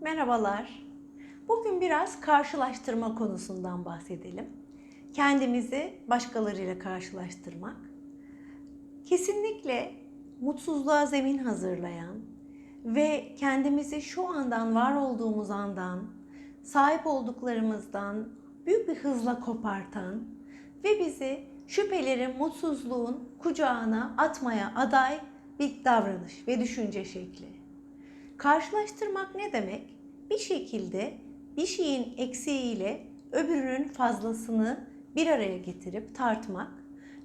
Merhabalar. Bugün biraz karşılaştırma konusundan bahsedelim. Kendimizi başkalarıyla karşılaştırmak. Kesinlikle mutsuzluğa zemin hazırlayan ve kendimizi şu andan var olduğumuz andan, sahip olduklarımızdan büyük bir hızla kopartan ve bizi şüphelerin, mutsuzluğun kucağına atmaya aday bir davranış ve düşünce şekli. Karşılaştırmak ne demek? Bir şekilde bir şeyin eksiğiyle öbürünün fazlasını bir araya getirip tartmak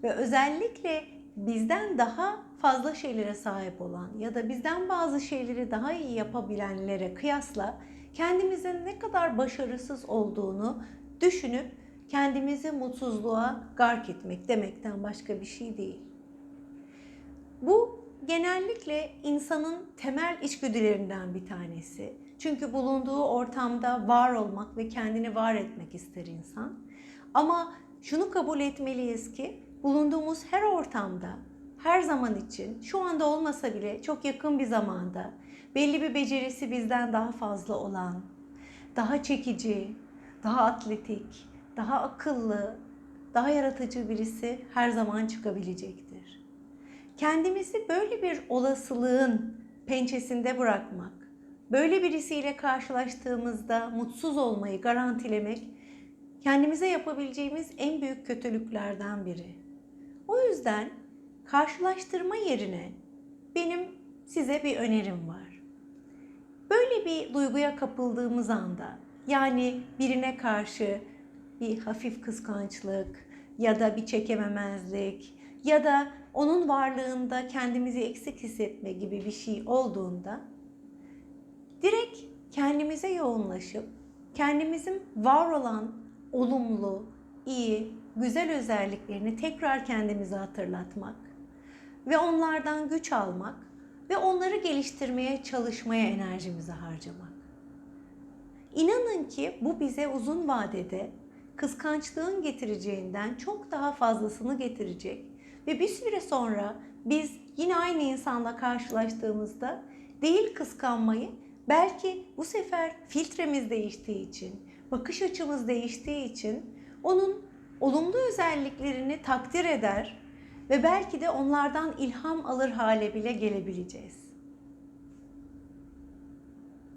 ve özellikle bizden daha fazla şeylere sahip olan ya da bizden bazı şeyleri daha iyi yapabilenlere kıyasla kendimizin ne kadar başarısız olduğunu düşünüp kendimizi mutsuzluğa gark etmek demekten başka bir şey değil. Bu genellikle insanın temel içgüdülerinden bir tanesi. Çünkü bulunduğu ortamda var olmak ve kendini var etmek ister insan. Ama şunu kabul etmeliyiz ki bulunduğumuz her ortamda, her zaman için, şu anda olmasa bile çok yakın bir zamanda belli bir becerisi bizden daha fazla olan, daha çekici, daha atletik, daha akıllı, daha yaratıcı birisi her zaman çıkabilecektir. Kendimizi böyle bir olasılığın pençesinde bırakmak, böyle birisiyle karşılaştığımızda mutsuz olmayı garantilemek kendimize yapabileceğimiz en büyük kötülüklerden biri. O yüzden karşılaştırma yerine benim size bir önerim var. Böyle bir duyguya kapıldığımız anda yani birine karşı bir hafif kıskançlık ya da bir çekememezlik ya da onun varlığında kendimizi eksik hissetme gibi bir şey olduğunda direkt kendimize yoğunlaşıp kendimizin var olan olumlu, iyi, güzel özelliklerini tekrar kendimize hatırlatmak ve onlardan güç almak ve onları geliştirmeye çalışmaya enerjimizi harcamak. İnanın ki bu bize uzun vadede kıskançlığın getireceğinden çok daha fazlasını getirecek ve bir süre sonra biz yine aynı insanla karşılaştığımızda değil kıskanmayı belki bu sefer filtremiz değiştiği için, bakış açımız değiştiği için onun olumlu özelliklerini takdir eder ve belki de onlardan ilham alır hale bile gelebileceğiz.